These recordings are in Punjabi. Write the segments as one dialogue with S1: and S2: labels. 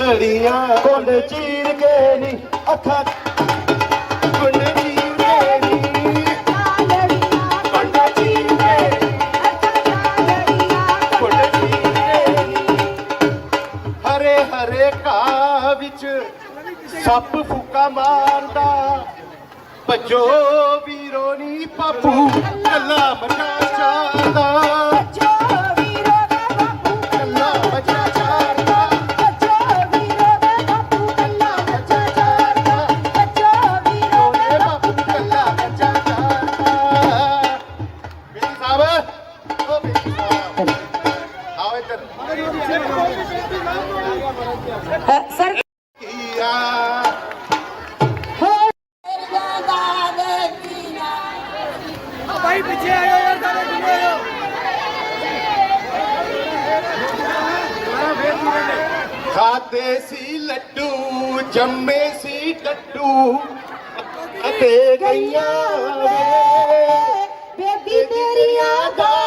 S1: ਲੜੀਆਂ
S2: ਕੋਲੇ ਚੀਰ ਕੇ ਨਹੀਂ ਅੱਖਾਂ
S1: ਗੋਂਡੇ ਚੀਰ ਕੇ ਨੀ ਗੋਂਡੇ ਚੀਰ ਕੇ ਗੋਂਡੇ ਚੀਰ ਕੇ ਨੀ। ਹਰੇ ਹਰੇ ਘਾਹ ਵਿੱਚ ਸੱਪ ਫੂਕਾ ਮਾਰਦਾ, ਭਜੋ ਵੀਰੋ ਨੀ ਬਾਪੂ ਕੱਲਾ ਮਚਾ ਚਾਦਾ
S3: ਸਰ
S1: ਖਾਦੇ ਸੀ ਲੱਡੂ ਜੰਮੇ ਸੀ ਟੱਟੂ ਅਤੇ ਗਈਆਂ ਵੇ।
S3: ਬੇਬੀ ਤੇਰੀਆਂ ਦਾਦ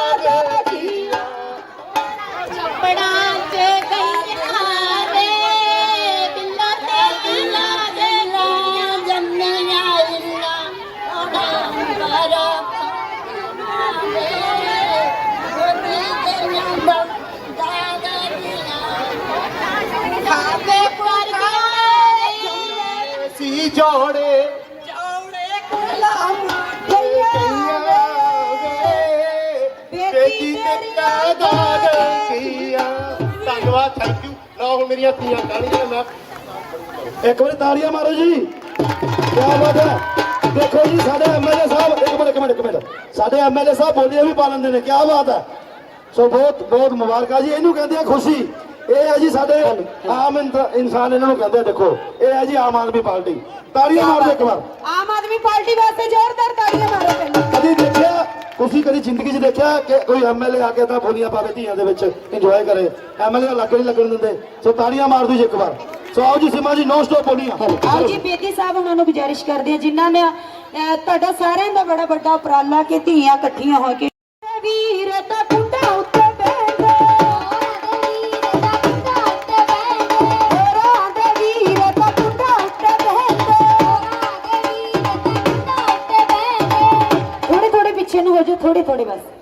S1: ਸੀ ਜੋੜੇ।
S3: ਜੋੜੇ ਗੁਲਾਮ ਗਈਆਂ
S1: ਗਈਆਂ ਵੇ ਬੇਟੀ ਤੇਰੀਆਂ ਦਾਦ ਕੀਆ ਧੰਨਵਾਦ ਥੈਂਕ ਯੂ ਲਓ ਹੁਣ ਮੇਰੀਆਂ ਧੀਆਂ ਕਾਲੀਆਂ ਮੈਂ
S2: ਇੱਕ ਵਾਰੀ ਤਾੜੀਆਂ ਮਾਰੋ ਜੀ। ਕੀ ਬਾਤ ਹੈ। ਦੇਖੋ ਜੀ ਸਾਡੇ ਐਮਐਲਏ ਸਾਹਿਬ ਇੱਕ ਮਿੰਟ ਇੱਕ ਮਿੰਟ ਇੱਕ ਮਿੰਟ। ਸਾਡੇ ਐਮਐਲਏ ਸਾਹਿਬ ਬੋਲੀਆਂ ਵੀ ਪਾ ਲੈਂਦੇ ਨੇ। ਕੀ ਬਾਤ ਹੈ। ਸੋ ਬਹੁਤ ਬਹੁਤ ਮੁਬਾਰਕਾਂ ਜੀ। ਇਹਨੂੰ ਕਹਿੰਦੇ ਆ ਖੁਸ਼ੀ। ਇਹ ਹੈ ਜੀ ਸਾਡੇ ਆਮ ਇਨਸ- ਇਨਸਾਨ ਇਹਨਾਂ ਨੂੰ ਕਹਿੰਦੇ ਦੇਖੋ ਇਹ ਹੈ ਜੀ ਆਮ ਆਦਮੀ ਪਾਰਟੀ। ਤਾੜੀਆਂ ਮਾਰ ਦਿਓ ਇੱਕ ਵਾਰ।
S3: ਆਮ ਆਦਮੀ ਪਾਰਟੀ ਵਾਸਤੇ ਜ਼ੋਰਦਾਰ ਤਾੜੀਆਂ ਮਾਰੋ
S2: ਕਦੀ ਦੇਖਿਆ ਤੁਸੀਂ ਕਦੀ ਜ਼ਿੰਦਗੀ 'ਚ ਦੇਖਿਆ ਕਿ ਕੋਈ ਐਮਐਲਏ ਆ ਕੇ ਤਾਂ ਬੋਲੀਆਂ ਪਾਵੇ ਧੀਆਂ ਦੇ ਵਿੱਚ ਇੰਜੋਏ ਕਰੇ? ਐਮਐਲਏ ਲੱਗ ਨਹੀਂ ਲੱਗਣ ਦਿੰਦੇ। ਸੋ ਤਾੜੀਆਂ ਮਾਰ ਦਿਓ ਜੀ ਇੱਕ ਵਾਰ। ਸੋ ਆਓ ਜੀ ਸਿਮਾ ਜੀ ਨੋ ਸਟਾਪ ਬੋਲੀਆਂ।
S3: ਆਓ ਜੀ ਬੇਦੀ ਸਾਹਿਬ ਉਹਨਾਂ ਨੂੰ ਗੁਜ਼ਾਰਿਸ਼ ਕਰਦੇ ਆ ਜਿਨ੍ਹਾਂ ਨੇ ਤੁਹਾਡਾ ਸਾਰਿਆਂ ਦਾ ਬੜਾ ਵੱਡਾ ਉਪਰਾਲਾ ਕਿ ਧੀਆਂ ਇਕੱਠੀਆਂ ਹੋ ਕੇ ਵੀਰ ਤਾਂ おります。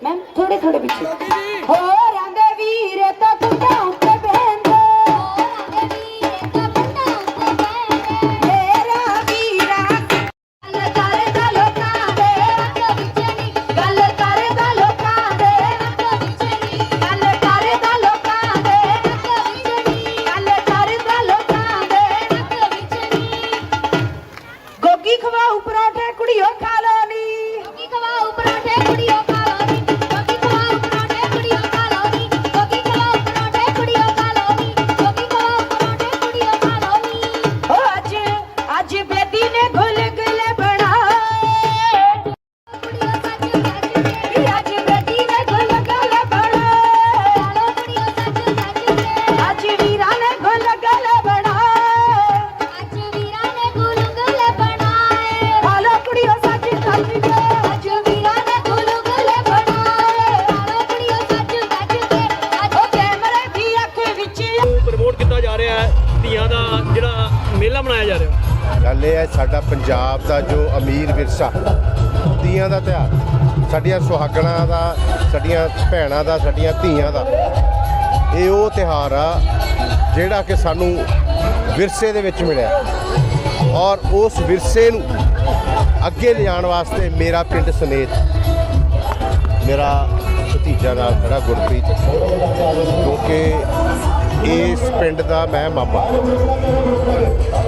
S3: ਕਿ
S1: ਸਾਨੂੰ ਵਿਰਸੇ ਦੇ ਵਿੱਚ ਮਿਲਿਆ। ਔਰ ਉਸ ਵਿਰਸੇ ਨੂੰ ਅੱਗੇ ਲਿਜਾਣ ਵਾਸਤੇ ਮੇਰਾ ਪਿੰਡ ਸਨੇਤ ਮੇਰਾ ਭਤੀਜਾ ਨਾਲ ਖੜਾ ਗੁਰਪ੍ਰੀਤ ਕਿਉਂਕਿ ਇਸ ਪਿੰਡ ਦਾ ਮੈਂ ਮਾਮਾ।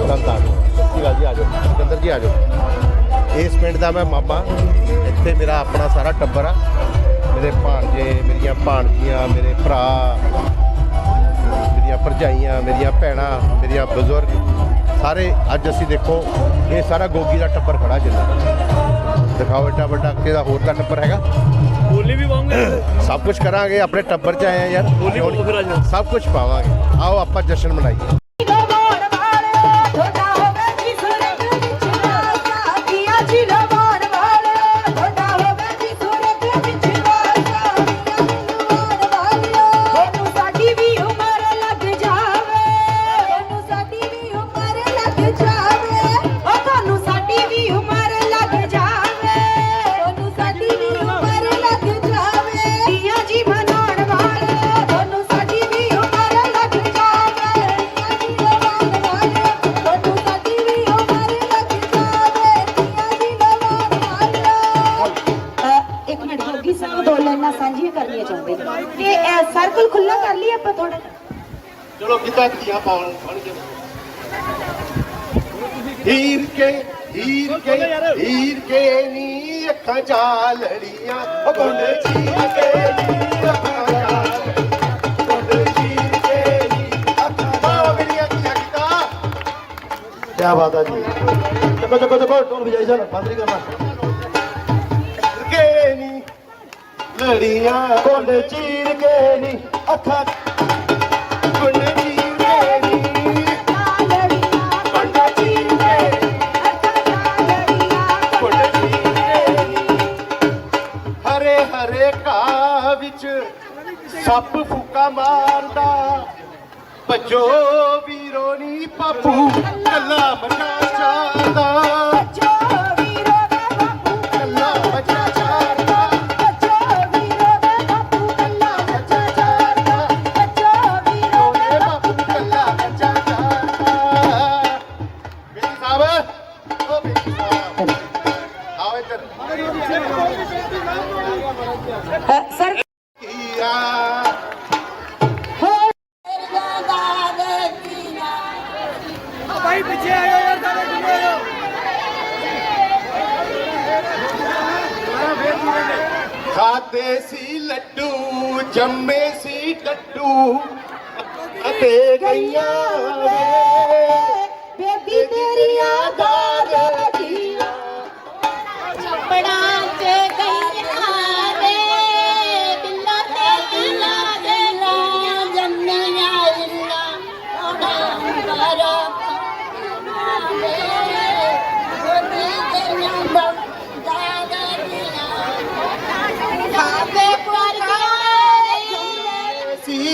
S1: ਤੰਤਾਨ ਸਤਿ ਸ਼੍ਰੀ ਅਕਾਲ ਜੀ, ਆ ਜਾਓ। ਸਿਕੰਦਰ ਜੀ, ਆ ਜਾਓ। ਇਸ ਪਿੰਡ ਦਾ ਮੈਂ ਮਾਮਾ। ਇੱਥੇ ਮੇਰਾ ਆਪਣਾ ਸਾਰਾ ਟੱਬਰ ਆ। ਮੇਰੇ ਭਾਣਜੇ, ਮੇਰੀਆਂ ਭਾਣਜੀਆਂ, ਮੇਰੇ ਭਰਾ ਮੇਰੀਆਂ ਭਰਜਾਈਆਂ ਮੇਰੀਆਂ ਭੈਣਾਂ ਮੇਰੀਆਂ ਬਜ਼ੁਰਗ ਸਾਰੇ ਅੱਜ ਅਸੀਂ ਦੇਖੋ ਇਹ ਸਾਰਾ ਗੋਗੀ ਦਾ ਟੱਬਰ ਖੜਾ ਜਿੰਨਾ। ਦਿਖਾਓ ਏਡਾ ਵੱਡਾ ਕਿਹਦਾ ਹੋਰ ਦਾ ਟੱਬਰ ਹੈਗਾ?
S4: ਬੋਲੀ ਵੀ ਪਾਉਂਗੇ
S1: ਸਭ ਕੁਝ ਕਰਾਂਗੇ ਆਪਣੇ ਟੱਬਰ 'ਚ ਆਏ ਆ ਯਾਰ।
S4: ਬੋਲੀ ਪਾਓ ਫਿਰ ਅੱਜ।
S1: ਸਭ ਕੁਝ ਪਾਵਾਂਗੇ। ਆਓ ਆਪਾਂ ਜਸ਼ਨ ਮਨਾਈਏ। ਕੀ
S2: ਬਾਤ ਹੈ ਜੀ। ਚੱਕੋ ਚੱਕੋ ਚੱਕੋ ਢੋਲ ਵਜਾਈ ਚੱਲ ਬੰਦ ਨਹੀਂ ਕਰਨਾ।
S1: ਕੇ ਨੀ, ਲੜੀਆਂ
S2: ਕੋਲੇ ਚੀਰ ਕੇ ਨੀ, ਅੱਖਾਂ
S1: ਹਰੇ ਹਰੇ ਘਾਹ ਵਿੱਚ ਸੱਪ ਫੂਕਾ ਮਾਰਦਾ। ਭਜੋ ਵੀਰੋ ਨੀ ਪਾਪੂ ਕੱਲਾ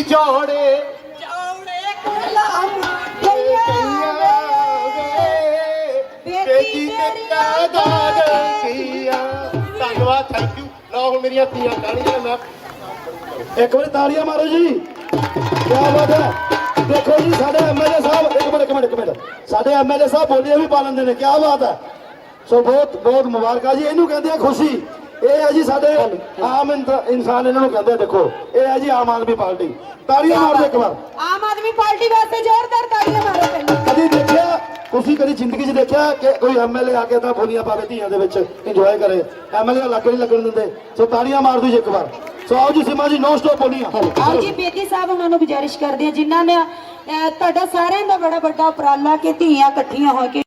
S1: ਜੋੜੇ।
S5: ਚੌੜੇ ਗੁਲਾਮ
S1: ਗਈਆਂ ਵੇ ਬੇਟੀ ਤੇਰੀਆਂ ਦਾਦੀਆਂ ਧੰਨਵਾਦ ਥੈਂਕ ਯੂ ਲਓ ਹੁਣ ਮੇਰੀਆਂ ਧੀਆਂ ਤਾਲੀਆਂ ਮੈਂ
S2: ਇੱਕ ਵਾਰੀ ਤਾੜੀਆਂ ਮਾਰੋ ਜੀ। ਕੀ ਬਾਤ ਹੈ। ਦੇਖੋ ਜੀ ਸਾਡੇ ਐਮਐਲਏ ਸਾਹਿਬ ਇੱਕ ਮਿੰਟ ਇੱਕ ਮਿੰਟ ਇੱਕ ਮਿੰਟ। ਸਾਡੇ ਐਮਐਲਏ ਸਾਹਿਬ ਬੋਲੀਆਂ ਵੀ ਪਾ ਲੈਂਦੇ ਨੇ। ਕੀ ਬਾਤ ਹੈ। ਸੋ ਬਹੁਤ ਬਹੁਤ ਮੁਬਾਰਕਾਂ ਜੀ। ਇਹਨੂੰ ਕਹਿੰਦੇ ਆ ਖੁਸ਼ੀ। ਇਹ ਹੈ ਜੀ ਸਾਡੇ ਆਮ ਇਨਸ- ਇਨਸਾਨ ਇਹਨਾਂ ਨੂੰ ਕਹਿੰਦੇ ਦੇਖੋ ਇਹ ਹੈ ਜੀ ਆਮ ਆਦਮੀ ਪਾਰਟੀ। ਤਾੜੀਆਂ ਮਾਰ ਦਿਓ ਇੱਕ ਵਾਰ।
S3: ਆਮ ਆਦਮੀ ਪਾਰਟੀ ਵਾਸਤੇ ਜ਼ੋਰਦਾਰ ਤਾੜੀਆਂ ਮਾਰੋ ਪਹਿਲਾਂ।
S2: ਕਦੀ ਦੇਖਿਆ ਤੁਸੀਂ ਕਦੀ ਜ਼ਿੰਦਗੀ 'ਚ ਦੇਖਿਆ ਕਿ ਕੋਈ ਐਮਐਲਏ ਆ ਕੇ ਤਾਂ ਬੋਲੀਆਂ ਪਾਵੇ ਧੀਆਂ ਦੇ ਵਿੱਚ ਇੰਜੋਏ ਕਰੇ? ਐਮਐਲਏ ਲੱਗ ਨਹੀਂ ਲੱਗਣ ਦਿੰਦੇ। ਸੋ ਤਾੜੀਆਂ ਮਾਰ ਦਿਓ ਜੀ ਇੱਕ ਵਾਰ। ਸੋ ਆਓ ਜੀ ਸੀਮਾ ਜੀ ਨੋ ਸਟਾਪ ਬੋਲੀਆਂ।
S3: ਆਓ ਜੀ ਬੇਦੀ ਸਾਹਿਬ ਉਹਨਾਂ ਨੂੰ ਗੁਜ਼ਾਰਿਸ਼ ਕਰਦੇ ਆ ਜਿਨ੍ਹਾਂ ਨੇ ਤੁਹਾਡਾ ਸਾਰਿਆਂ ਦਾ ਬੜਾ ਵੱਡਾ ਉਪਰਾਲਾ ਕਿ ਧੀਆਂ ਇਕੱਠੀਆਂ ਹੋ ਕੇ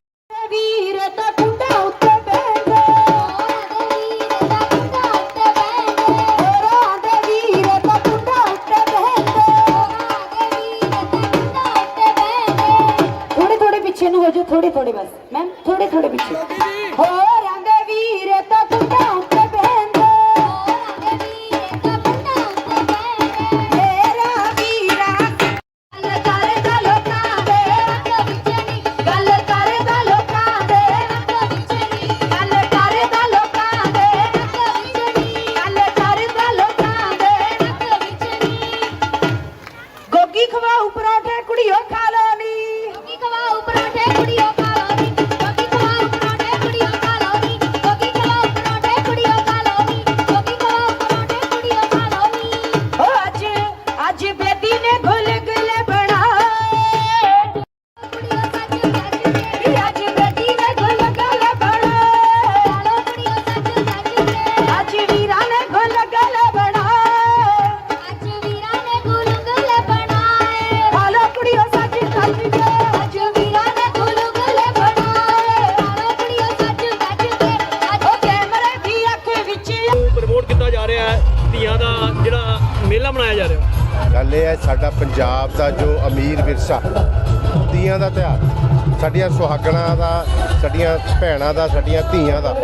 S1: ਭੈਣਾਂ ਦਾ, ਸਾਡੀਆਂ ਧੀਆਂ ਦਾ।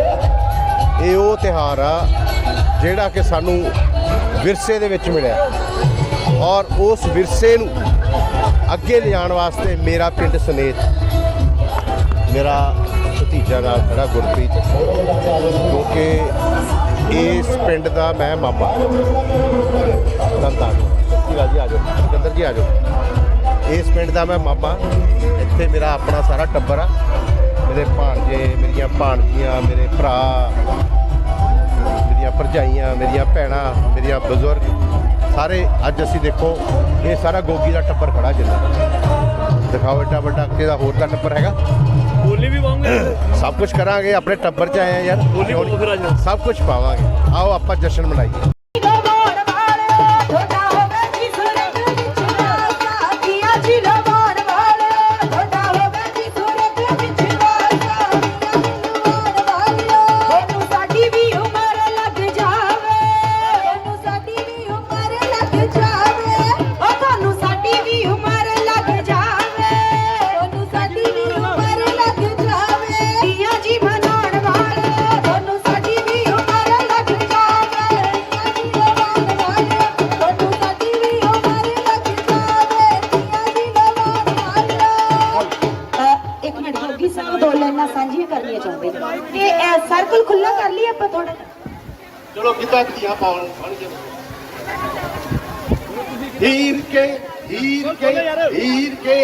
S1: ਇਹ ਉਹ ਤਿਉਹਾਰ ਆ ਜਿਹੜਾ ਕਿ ਸਾਨੂੰ ਵਿਰਸੇ ਦੇ ਵਿੱਚ ਮਿਲਿਆ। ਔਰ ਉਸ ਵਿਰਸੇ ਨੂੰ ਅੱਗੇ ਲਿਜਾਣ ਵਾਸਤੇ ਮੇਰਾ ਪਿੰਡ ਸਨੇਤ ਮੇਰਾ ਭਤੀਜਾ ਨਾਲ ਖੜਾ ਗੁਰਪ੍ਰੀਤ ਕਿਉਂਕਿ ਇਸ ਪਿੰਡ ਦਾ ਮੈਂ ਮਾਮਾ। ਸੰਤਾਨ ਜੀ, ਆ ਜਾਓ। ਸਿਕੰਦਰ ਜੀ, ਆ ਜਾਓ। ਇਸ ਪਿੰਡ ਦਾ ਮੈਂ ਮਾਮਾ। ਇੱਥੇ ਮੇਰਾ ਆਪਣਾ ਸਾਰਾ ਟੱਬਰ ਆ। ਮੇਰੇ ਭਾਣਜੇ ਮੇਰੀਆਂ ਭਾਣਜੀਆਂ ਮੇਰੇ ਭਰਾ ਮੇਰੀਆਂ ਭਰਜਾਈਆਂ ਮੇਰੀਆਂ ਭੈਣਾਂ ਮੇਰੀਆਂ ਬਜ਼ੁਰਗ ਸਾਰੇ ਅੱਜ ਅਸੀਂ ਦੇਖੋ ਇਹ ਸਾਰਾ ਗੋਗੀ ਦਾ ਟੱਬਰ ਖੜਾ ਜਿੰਨਾ ਦਿਖਾਓ ਏਡਾ ਵੱਡਾ ਕਿਹਦਾ ਹੋਰ ਦਾ ਟੱਬਰ ਹੈਗਾ?
S4: ਬੋਲੀ ਵੀ ਪਾਉਂਗੇ।
S1: ਸਭ ਕੁਝ ਕਰਾਂਗੇ ਆਪਣੇ ਟੱਬਰ 'ਚ ਆਏ ਆ ਯਾਰ।
S4: ਬੋਲੀ ਪਾਓ ਫਿਰ ਅੱਜ।
S1: ਸਭ ਕੁਝ ਪਾਵਾਂਗੇ। ਆਓ ਆਪਾਂ ਜਸ਼ਨ ਮਨਾਈਏ।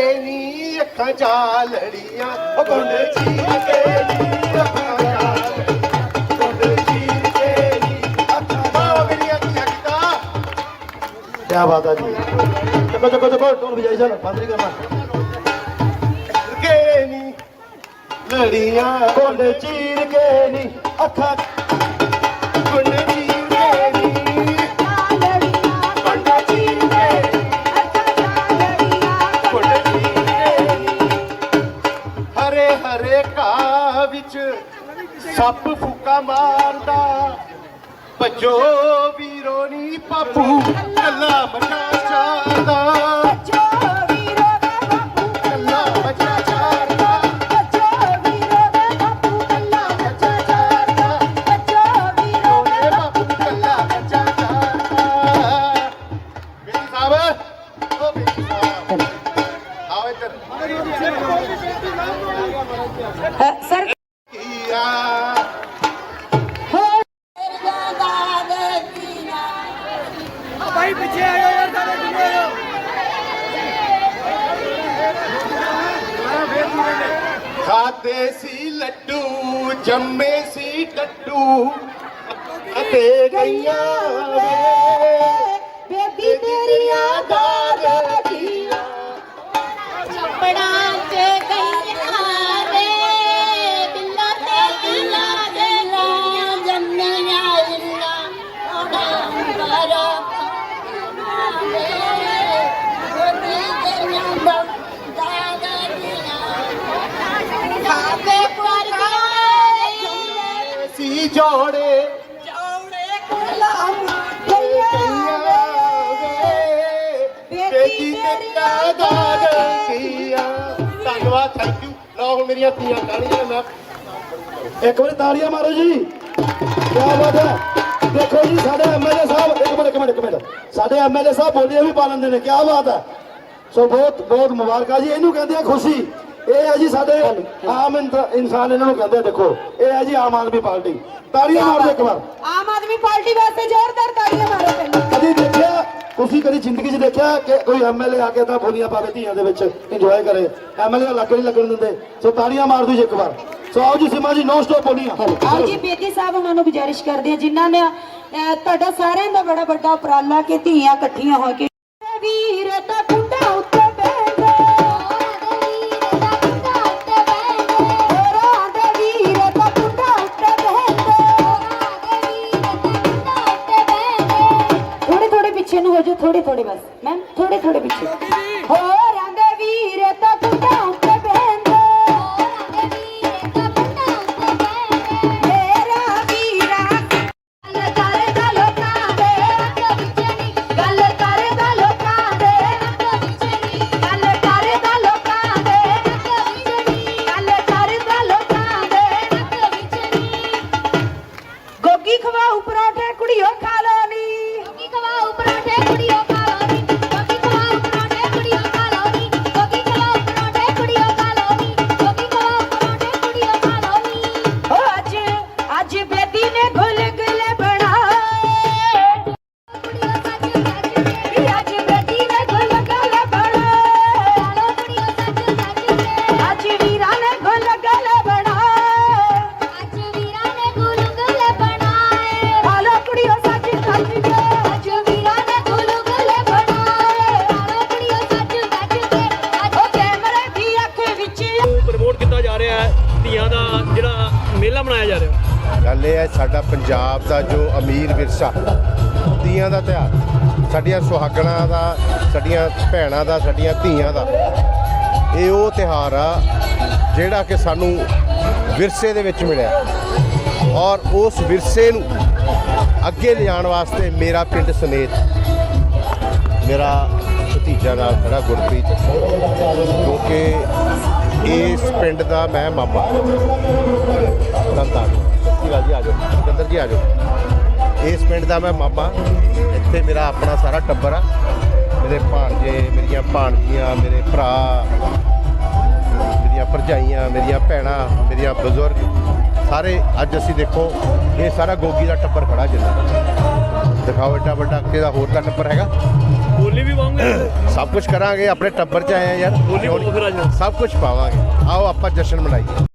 S1: ਕੇ ਨੀ ਅੱਖਾਂ ਚਾਲੜੀਆਂ ਉਹ ਗੋਂਡੇ ਚੀਰ ਕੇ ਨੀ ਅੱਖਾਂ ਚਾਲੜੀਆਂ ਗੋਂਡੇ ਚੀਰ ਕੇ ਨੀ ਅੱਖਾਂ ਬਾਵਾ ਮੇਰੀਆਂ ਧੀਆਂ ਕਿਤਾ
S2: ਕੀ ਬਾਤ ਹੈ ਜੀ। ਚੱਕੋ ਚੱਕੋ ਚੱਕੋ ਢੋਲ ਵਜਾਈ ਚੱਲ ਬੰਦ ਨਹੀਂ ਕਰਨਾ।
S1: ਕੇ ਨੀ ਲੜੀਆਂ
S2: ਕੋਲੇ ਚੀਰ ਕੇ ਨਹੀਂ ਅੱਖਾਂ
S1: ਹਰੇ ਘਾਹ ਵਿੱਚ ਸੱਪ ਫੂਕਾ ਮਾਰਦਾ। ਭਜੋ ਵੀਰੋ ਨੀ ਪਾਪੂ ਕੱਲਾ ਮਨਾ ਚਾਦਾ ਸੀ ਜੋੜੇ।
S5: ਚੌੜੇ ਗੁਲਾਮ
S1: ਗਈਆਂ ਵੇ। ਬੇਟੀ ਤੇਰੀਆਂ ਦਾਦ ਕੀਆ ਧੰਨਵਾਦ ਥੈਂਕ ਯੂ ਲਓ ਹੁਣ ਮੇਰੀਆਂ ਧੀਆਂ ਕਾਲੀਆਂ ਮੈਂ
S2: ਇੱਕ ਵਾਰੀ ਤਾੜੀਆਂ ਮਾਰੋ ਜੀ। ਕੀ ਬਾਤ ਹੈ। ਦੇਖੋ ਜੀ ਸਾਡੇ ਐਮਐਲਏ ਸਾਹਿਬ ਇੱਕ ਮਿੰਟ ਇੱਕ ਮਿੰਟ ਇੱਕ ਮਿੰਟ। ਸਾਡੇ ਐਮਐਲਏ ਸਾਹਿਬ ਬੋਲੀਆਂ ਵੀ ਪਾ ਲੈਂਦੇ ਨੇ। ਕੀ ਬਾਤ ਹੈ। ਸੋ ਬਹੁਤ ਬਹੁਤ ਮੁਬਾਰਕਾਂ ਜੀ। ਇਹਨੂੰ ਕਹਿੰਦੇ ਆ ਖੁਸ਼ੀ। ਇਹ ਹੈ ਜੀ ਸਾਡੇ ਆਮ ਇਨਸਾ- ਇਨਸਾਨ ਇਹਨਾਂ ਨੂੰ ਕਹਿੰਦੇ ਆ ਦੇਖੋ ਇਹ ਹੈ ਜੀ ਆਮ ਆਦਮੀ ਪਾਰਟੀ। ਤਾੜੀਆਂ ਮਾਰ ਦਿਓ ਇੱਕ ਵਾਰ।
S3: ਆਮ ਆਦਮੀ ਪਾਰਟੀ ਵਾਸਤੇ ਜ਼ੋਰਦਾਰ ਤਾੜੀਆਂ ਮਾਰੋ
S2: ਕਦੀ ਦੇਖਿਆ ਤੁਸੀਂ ਕਦੀ ਜ਼ਿੰਦਗੀ 'ਚ ਦੇਖਿਆ ਕਿ ਕੋਈ ਐਮਐਲਏ ਆ ਕੇ ਤਾਂ ਬੋਲੀਆਂ ਪਾਵੇ ਧੀਆਂ ਦੇ ਵਿੱਚ ਇੰਜੋਏ ਕਰੇ? ਐਮਐਲਏ ਦਾ ਲੱਗ ਨਹੀਂ ਲੱਗਣ ਦਿੰਦੇ। ਸੋ ਤਾੜੀਆਂ ਮਾਰ ਦਿਓ ਜੀ ਇੱਕ ਵਾਰ। ਸੋ ਆਓ ਜੀ ਸਿਮਾ ਜੀ ਨੋ ਸਟਾਪ ਬੋਲੀਆਂ
S3: ਆਓ ਜੀ ਬੇਦੀ ਸਾਹਿਬ ਉਹਨਾਂ ਨੂੰ ਗੁਜ਼ਾਰਿਸ਼ ਕਰਦੇ ਆ ਜਿਨ੍ਹਾਂ ਨੇ ਤੁਹਾਡਾ ਸਾਰਿਆਂ ਦਾ ਬੜਾ ਵੱਡਾ ਉਪਰਾਲਾ ਕਿ ਧੀਆਂ ਇਕੱਠੀਆਂ ਹੋ ਕੇ ਹੋ ਜਾਓ ਥੋੜੇ ਥੋੜੇ ਬਸ ਮੈਮ
S1: ਅਮੀਰ ਦਾ ਤਿਉਹਾਰ। ਸਾਡੀਆਂ ਸੁਹਾਗਣਾਂ ਦਾ, ਸਾਡੀਆਂ ਭੈਣਾਂ ਦਾ, ਸਾਡੀਆਂ ਧੀਆਂ ਦਾ। ਇਹ ਉਹ ਤਿਉਹਾਰ ਆ ਜਿਹੜਾ ਕਿ ਸਾਨੂੰ ਵਿਰਸੇ ਦੇ ਵਿੱਚ ਮਿਲਿਆ। ਔਰ ਉਸ ਵਿਰਸੇ ਨੂੰ ਅੱਗੇ ਲਿਜਾਣ ਵਾਸਤੇ ਮੇਰਾ ਪਿੰਡ ਸਨੇਤ ਮੇਰਾ ਭਤੀਜਾ ਨਾਲ ਖੜਾ ਗੁਰਪ੍ਰੀਤ। ਕਿਉਂਕਿ ਇਸ ਪਿੰਡ ਦਾ ਮੈਂ ਮਾਮਾ। ਦੰਦਾਂ ਜੀ, ਆ ਜਾਓ। ਸਿਕੰਦਰ ਜੀ, ਆ ਜਾਓ। ਇਸ ਪਿੰਡ ਦਾ ਮੈਂ ਮਾਮਾ। ਇੱਥੇ ਮੇਰਾ ਆਪਣਾ ਸਾਰਾ ਟੱਬਰ ਆ। ਮੇਰੇ ਭਾਣਜੇ ਮੇਰੀਆਂ ਭਾਣਜੀਆਂ ਮੇਰੇ ਭਰਾ ਮੇਰੀਆਂ ਭਰਜਾਈਆਂ ਮੇਰੀਆਂ ਭੈਣਾਂ ਮੇਰੀਆਂ ਬਜ਼ੁਰਗ ਸਾਰੇ ਅੱਜ ਅਸੀਂ ਦੇਖੋ ਇਹ ਸਾਰਾ ਗੋਗੀ ਦਾ ਟੱਬਰ ਖੜਾ ਜਿੰਨਾ। ਦਿਖਾਓ ਏਡਾ ਵੱਡਾ ਕਿਹਦਾ ਹੋਰ ਦਾ ਟੱਬਰ ਹੈਗਾ।
S4: ਬੋਲੀ ਵੀ ਪਾਉਂਗੇ।
S1: ਸਭ ਕੁਝ ਕਰਾਂਗੇ ਆਪਣੇ ਟੱਬਰ 'ਚ ਆਏ ਆ ਯਾਰ।
S4: ਬੋਲੀ ਬੋਲੋ ਫਿਰ ਅੱਜ।
S1: ਸਭ ਕੁਝ ਪਾਵਾਂਗੇ। ਆਓ ਆਪਾਂ ਜਸ਼ਨ ਮਨਾਈਏ।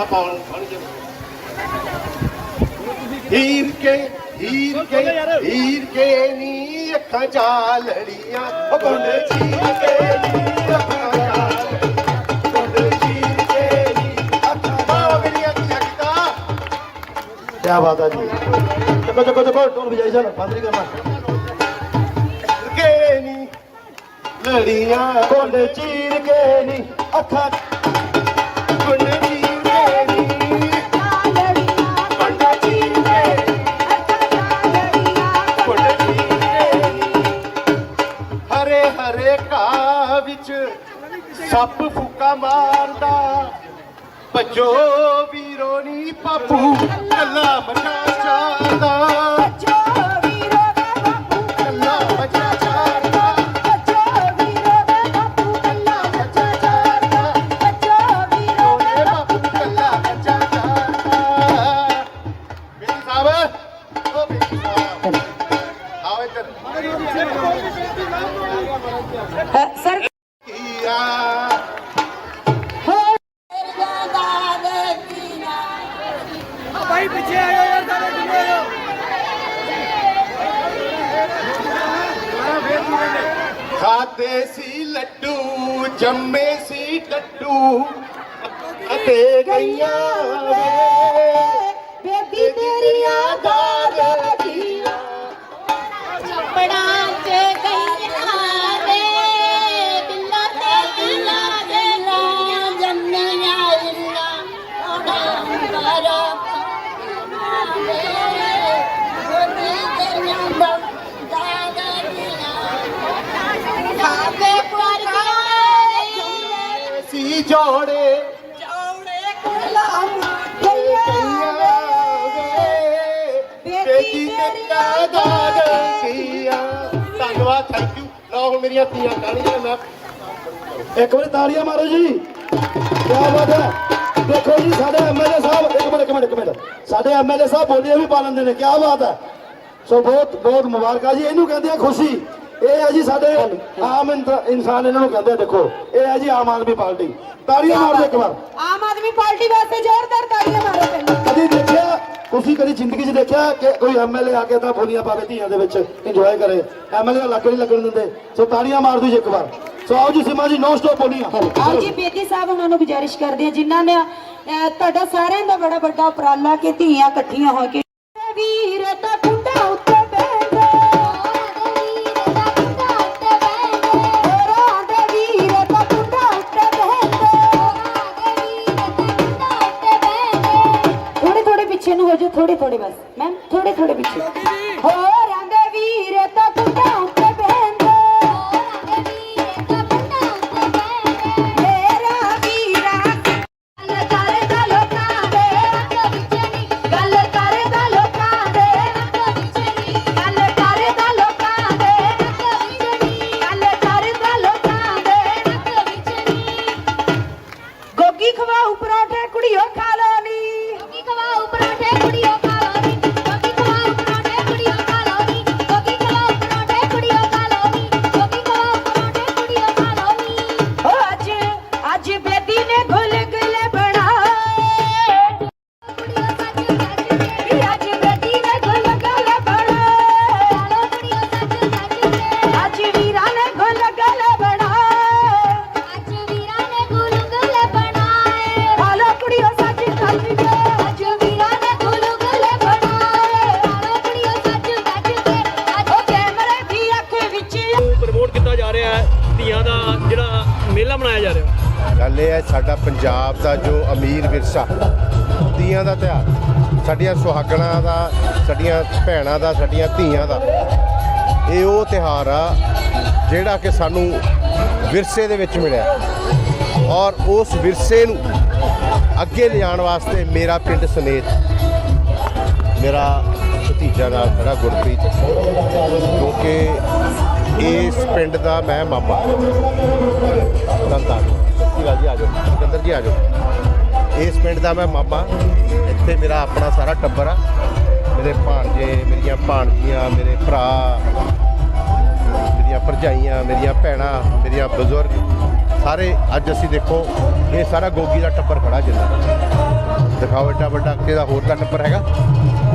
S1: ਕਿਤਾ ਧੀਆਂ ਪਾਉਣ ਹੀਰ ਕੇ ਹੀਰ ਕੇ ਹੀਰ ਕੇ ਨੀ ਅੱਖਾਂ ਚਾਲੜੀਆਂ। ਉਹ ਕੋਂਡੇ ਚੀਰ ਕੇ ਨੀ ਅੱਖਾਂ ਚਾਲੜੀਆਂ। ਕੋਂਡੇ ਚੀਰ ਕੇ ਨੀ ਅੱਖਾਂ ਬਾਹ ਮੇਰੀਆਂ ਧੀਆਂ ਕਿਤਾ
S2: ਕੀ ਬਾਤ ਹੈ ਜੀ ਚੱਕੋ ਚੱਕੋ ਚੱਕੋ ਢੋਲ
S1: ਸੱਪ ਫੂਕਾ ਮਾਰਦਾ ਭਜੋ ਵੀਰੋ ਨੀ ਪਾਪੂ ਕੱਲਾ ਮਨਾ ਚਾਦਾ
S5: ਚੌੜੇ ਗੁਲਾਮ
S1: ਗਈਆਂ ਵੇ ਬੇਟੀ ਤੇਰੀਆਂ ਦਾਦ ਕੀਆ ਧੰਨਵਾਦ ਥੈਂਕ ਯੂ ਲਓ ਹੁਣ ਮੇਰੀਆਂ ਧੀਆਂ ਕਾਲੀਆਂ ਮੈਂ
S2: ਇੱਕ ਵਾਰੀ ਤਾੜੀਆਂ ਮਾਰੋ ਜੀ। ਕੀ ਬਾਤ ਹੈ। ਦੇਖੋ ਜੀ ਸਾਡੇ ਐਮਐਲਏ ਸਾਹਿਬ ਇੱਕ ਮਿੰਟ ਇੱਕ ਮਿੰਟ ਇੱਕ ਮਿੰਟ। ਸਾਡੇ ਐਮਐਲਏ ਸਾਹਿਬ ਬੋਲੀਆਂ ਵੀ ਪਾ ਲੈਂਦੇ ਨੇ। ਕੀ ਬਾਤ ਹੈ। ਸੋ ਬਹੁਤ ਬਹੁਤ ਮੁਬਾਰਕਾਂ ਜੀ। ਇਹਨੂੰ ਕਹਿੰਦੇ ਆ ਖੁਸ਼ੀ। ਇਹ ਹੈ ਜੀ ਸਾਡੇ ਆਮ ਇਨਸਾ- ਇਨਸਾਨ ਇਹਨਾਂ ਨੂੰ ਕਹਿੰਦੇ ਆ ਦੇਖੋ ਇਹ ਹੈ ਜੀ ਆਮ ਆਦਮੀ ਪਾਰਟੀ। ਤਾੜੀਆਂ ਮਾਰ ਇੱਕ ਵਾਰ।
S3: ਆਮ ਆਦਮੀ ਪਾਰਟੀ ਵਾਸਤੇ ਜ਼ੋਰਦਾਰ ਤਾੜੀਆਂ ਮਾਰੋ
S2: ਕਦੀ ਦੇਖਿਆ ਤੁਸੀਂ ਕਦੀ ਜ਼ਿੰਦਗੀ 'ਚ ਦੇਖਿਆ ਕਿ ਕੋਈ ਐਮਐਲਏ ਆ ਕੇ ਤਾਂ ਬੋਲੀਆਂ ਪਾਵੇ ਧੀਆਂ ਦੇ ਵਿੱਚ ਇੰਜੋਏ ਕਰੇ? ਐਮਐਲਏ ਦਾ ਲੱਗ ਨਹੀਂ ਲੱਗਣ ਦਿੰਦੇ। ਸੋ ਤਾੜੀਆਂ ਮਾਰ ਦਿਓ ਜੀ ਇੱਕ ਵਾਰ। ਸੋ ਆਓ ਜੀ ਸਿਮਾ ਜੀ ਨੋ ਸਟਾਪ ਬੋਲੀਆਂ।
S3: ਆਓ ਜੀ ਬੇਦੀ ਸਾਹਿਬ ਉਹਨਾਂ ਨੂੰ ਗੁਜ਼ਾਰਿਸ਼ ਕਰਦੇ ਆ ਜਿਨ੍ਹਾਂ ਨੇ ਤੁਹਾਡਾ ਸਾਰਿਆਂ ਦਾ ਬੜਾ ਵੱਡਾ ਉਪਰਾਲਾ ਕਿ ਧੀਆਂ ਇਕੱਠੀਆਂ ਹੋ ਕੇ ਧੀਆਂ ਦਾ ਜਿਹੜਾ ਮੇਲਾ ਮਨਾਇਆ ਜਾ ਰਿਹਾ। ਗੱਲ
S1: ਇਹ ਹੈ, ਸਾਡਾ ਪੰਜਾਬ ਦਾ ਜੋ ਅਮੀਰ ਵਿਰਸਾ, ਧੀਆਂ ਦਾ ਤਿਉਹਾਰ, ਸਾਡੀਆਂ ਸੁਹਾਗਣਾਂ ਦਾ, ਸਾਡੀਆਂ ਭੈਣਾਂ ਦਾ, ਸਾਡੀਆਂ ਧੀਆਂ ਦਾ, ਇਹ ਉਹ ਤਿਹਾਰ ਆ ਜਿਹੜਾ ਕਿ ਸਾਨੂੰ ਵਿਰਸੇ ਦੇ ਵਿੱਚ ਮਿਲਿਆ। ਔਰ ਉਸ ਵਿਰਸੇ ਨੂੰ ਅੱਗੇ ਲਿਆਉਣ ਵਾਸਤੇ ਮੇਰਾ ਪਿੰਡ ਸਨੇਤ ਮੇਰਾ ਭਤੀਜਾ ਨਾਲ ਖੜਾ ਗੁਰਪ੍ਰੀਤ ਕਿਉਂਕਿ ਇਸ ਪਿੰਡ ਦਾ ਮੈਂ ਮਾਮਾ। ਤੰਤਾ ਸਤਿ ਜੀ, ਆ ਜਾਓ। ਸਿਕੰਦਰ ਜੀ, ਆ ਜਾਓ। ਇਸ ਪਿੰਡ ਦਾ ਮੈਂ ਮਾਮਾ। ਇੱਥੇ ਮੇਰਾ ਆਪਣਾ ਸਾਰਾ ਟੱਬਰ ਆ। ਮੇਰੇ ਭਾਣਜੇ, ਮੇਰੀਆਂ ਭਾਣਜੀਆਂ, ਮੇਰੇ ਭਰਾ, ਮੇਰੀਆਂ ਭਰਜਾਈਆਂ, ਮੇਰੀਆਂ ਭੈਣਾਂ, ਮੇਰੀਆਂ ਬਜ਼ੁਰਗ। ਸਾਰੇ ਅੱਜ ਅਸੀਂ ਦੇਖੋ, ਇਹ ਸਾਰਾ ਗੋਗੀ ਦਾ ਟੱਬਰ ਖੜਾ ਜਿੰਨਾ। ਦਿਖਾਓ ਏਡਾ ਵੱਡਾ ਕਿਹਦਾ ਹੋਰ ਦਾ ਟੱਬਰ ਹੈਗਾ।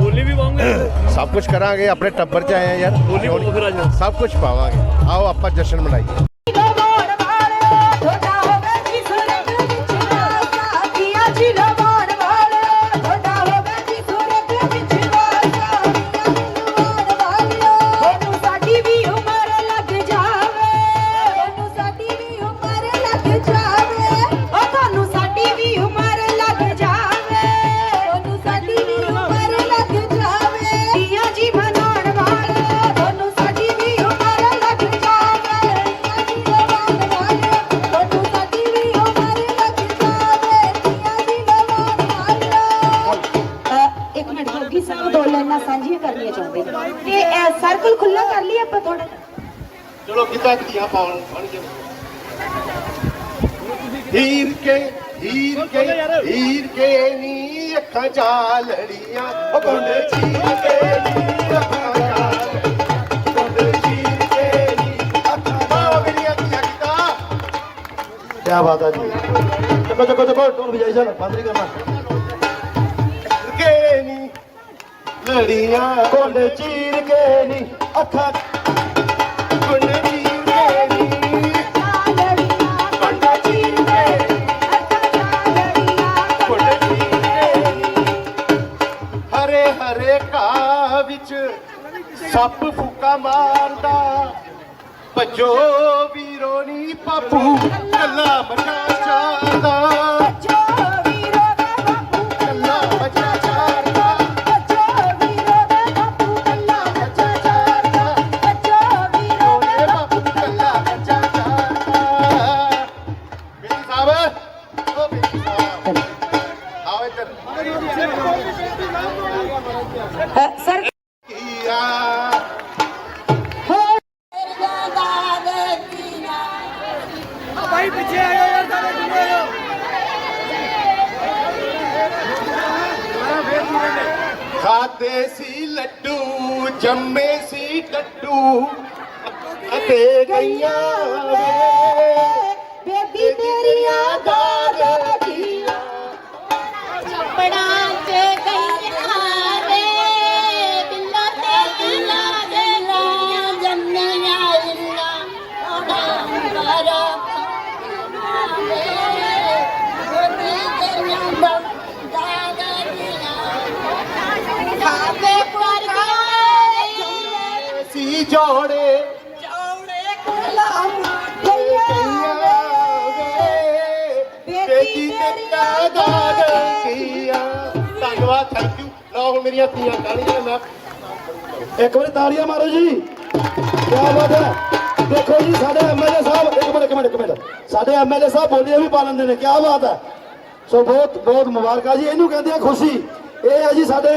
S4: ਬੋਲੀ ਵੀ ਪਾਉਂਗੇ
S1: ਸਭ ਕੁਝ ਕਰਾਂਗੇ ਆਪਣੇ ਟੱਬਰ 'ਚ ਆਏ ਆ ਯਾਰ।
S4: ਬੋਲੀ ਪਾਓ ਫਿਰ ਅੱਜ।
S1: ਸਭ ਕੁਝ ਪਾਵਾਂਗੇ। ਆਓ ਆਪਾਂ ਜਸ਼ਨ ਮਨਾਈਏ।
S3: ਲਾਈਨਾਂ ਸਾਂਝੀਆਂ ਕਰਨੀਆਂ ਚਾਹੁੰਦੇ ਨੇ ਤੇ ਸਰਕਲ ਖੁੱਲਾ ਕਰ ਲਈ ਆਪਾਂ ਥੋੜਾ
S1: ਚਲੋ ਕਿਤਾ ਧੀਆਂ ਪਾਉਣ ਬਣ ਹੀਰ ਕੇ ਹੀਰ ਕੇ ਹੀਰ ਕੇ ਨੀ ਅੱਖਾਂ ਚਾਲੜੀਆਂ ਉਹ ਗੋਂਡੇ ਚੀਰ ਕੇ ਨੀ ਅੱਖਾਂ ਚਾਲੜੀਆਂ ਗੋਂਡੇ ਚੀਰ ਕੇ ਨੀ ਅੱਖਾਂ ਬਾਵਾ ਮੇਰੀਆਂ ਧੀਆਂ ਕਿਤਾ
S2: ਕੀ ਬਾਤ ਹੈ
S1: ਕੇ ਨੀ ਹਰੇ ਹਰੇ ਘਾਹ ਵਿੱਚ ਸੱਪ ਫੂਕਾ ਮਾਰਦਾ। ਭਜੋ ਵੀਰੋ ਨੀ ਪਾਪੂ ਕੱਲਾ ਮਚਾ ਚਾਦਾ
S4: ਜੋੜੇ
S5: ਚੌੜੇ ਗੁਲਾਮ
S1: ਗਈਆਂ ਵੇ ਬੇਟੀ ਦਾਦ ਕੀਆ। ਧੰਨਵਾਦ ਥੈਂਕ ਯੂ ਲਓ ਹੁਣ ਮੇਰੀਆਂ ਧੀਆਂ ਕਾਲੀਆਂ ਮੈਂ
S2: ਇੱਕ ਵਾਰੀ ਤਾੜੀਆਂ ਮਾਰੋ ਜੀ। ਕੀ ਬਾਤ ਹੈ। ਦੇਖੋ ਜੀ ਸਾਡੇ ਐਮਐਲਏ ਸਾਹਿਬ ਇੱਕ ਮਿੰਟ ਇੱਕ ਮਿੰਟ ਇੱਕ ਮਿੰਟ। ਸਾਡੇ ਐਮਐਲਏ ਸਾਹਿਬ ਬੋਲੀਆਂ ਵੀ ਪਾ ਲੈਂਦੇ ਨੇ। ਕੀ ਬਾਤ ਹੈ। ਸੋ ਬਹੁਤ ਬਹੁਤ ਮੁਬਾਰਕਾਂ ਜੀ। ਇਹਨੂੰ ਕਹਿੰਦੇ ਆ ਖੁਸ਼ੀ। ਇਹ ਹੈ ਜੀ ਸਾਡੇ